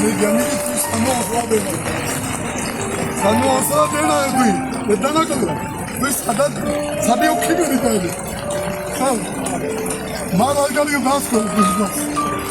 ਨਹੀਂ ਜਾਨੀ ਕਿ ਤੁਸੀਂ ਸਾਨੂੰ ਹੌਸਲਾ ਦੇਣਾ ਸਾਨੂੰ ਹੌਸਲਾ ਦੇਣਾ ਹੈ ਤੁਸੀਂ ਇਦਾਂ ਨਾ ਕਰੋ ਤੁਸੀਂ ਸਾਡਾ ਸਾਡੀ ਔਖੀ ਨਹੀਂ ਚਾਹੀਦੀ ਹਾਂ ਮਹਾਰਾਜ ਜੀ ਅਰਦਾਸ ਕਰੋ ਤੁਸੀਂ ਬਸ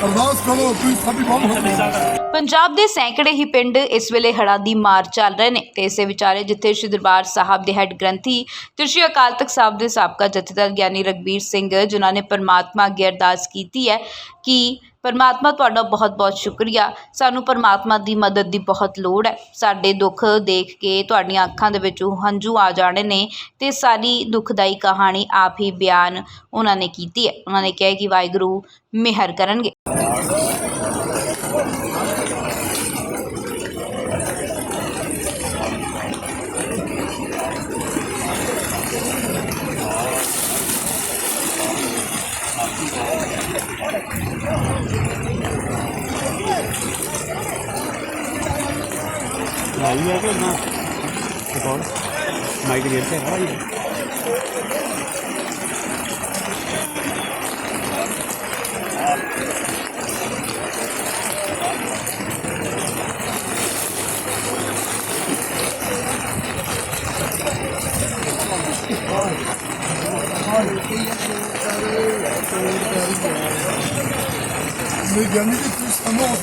ਅਰਦਾਸ ਕਰੋ ਤੁਸੀਂ ਸਾਡੀ ਬਹੁਤ ਹੌਸਲਾ ਪੰਜਾਬ ਦੇ ਸੈਂਕੜੇ ਹੀ ਪਿੰਡ ਇਸ ਵੇਲੇ ਹੜ੍ਹਾਂ ਦੀ ਮਾਰ ਚੱਲ ਰਹੇ ਨੇ ਤੇ ਇਸੇ ਵਿਚਾਰੇ ਜਿੱਥੇ ਸ਼੍ਰੀ ਦਰਬਾਰ ਸਾਹਿਬ ਦੇ ਹੈੱਡ ਗ੍ਰੰਥੀ ਤੇ ਸ਼੍ਰੀ ਅਕਾਲ ਤਖਤ ਸਾਹਿਬ ਦੇ ਸਾਬਕਾ ਜਥੇਦਾਰ ਗਿਆਨੀ ਰਗਬੀਰ ਸਿੰਘ, ਜਿਨ੍ਹਾਂ ਨੇ ਪਰਮਾਤਮਾ ਅੱਗੇ ਅਰਦਾਸ ਕੀਤੀ ਹੈ ਕਿ ਪਰਮਾਤਮਾ ਤੁਹਾਡਾ ਬਹੁਤ-ਬਹੁਤ ਸ਼ੁਕਰੀਆ। ਸਾਨੂੰ ਪਰਮਾਤਮਾ ਦੀ ਮਦਦ ਦੀ ਬਹੁਤ ਲੋੜ ਹੈ। ਸਾਡੇ ਦੁੱਖ ਦੇਖ ਕੇ ਤੁਹਾਡੀਆਂ ਅੱਖਾਂ ਦੇ ਵਿੱਚੋਂ ਹੰਝੂ ਆ ਜਾਣੇ ਨੇ ਤੇ ਸਾਰੀ ਦੁਖਦਾਈ ਕਹਾਣੀ ਆਪ ਹੀ ਬਿਆਨ ਉਹਨਾਂ ਨੇ ਕੀਤੀ ਹੈ। ਉਹਨਾਂ ਨੇ ਕਿਹਾ ਕਿ ਵਾਹਿਗੁਰੂ ਮਿਹਰ ਕਰਨਗੇ। Daí é verdade. Agora, mais dinheiro que Olha. Olha. Olha. Olha. Olha.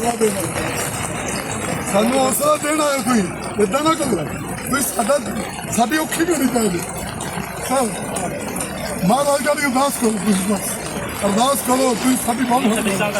Olha. Olha. ਸਾਨੂੰ ਹੌਸਲਾ ਦੇਣਾ ਸਾਨੂੰ ਹੈ ਤੁਸੀਂ ਇਦਾਂ ਨਾ ਕਰੋ। ਤੁਸੀਂ ਸਾਡਾ ਸਾਡੀ ਔਖੀ ਨਹੀਂ ਚਾਹੀਦੀ। ਹਾਂ ਮਹਾਰਾਜ ਜੀ ਅਰਦਾਸ ਕਰੋ, ਤੁਸੀਂ ਅਰਦਾਸ ਕਰੋ, ਤੁਸੀਂ ਸਾਡੀ ਬਹੁਤ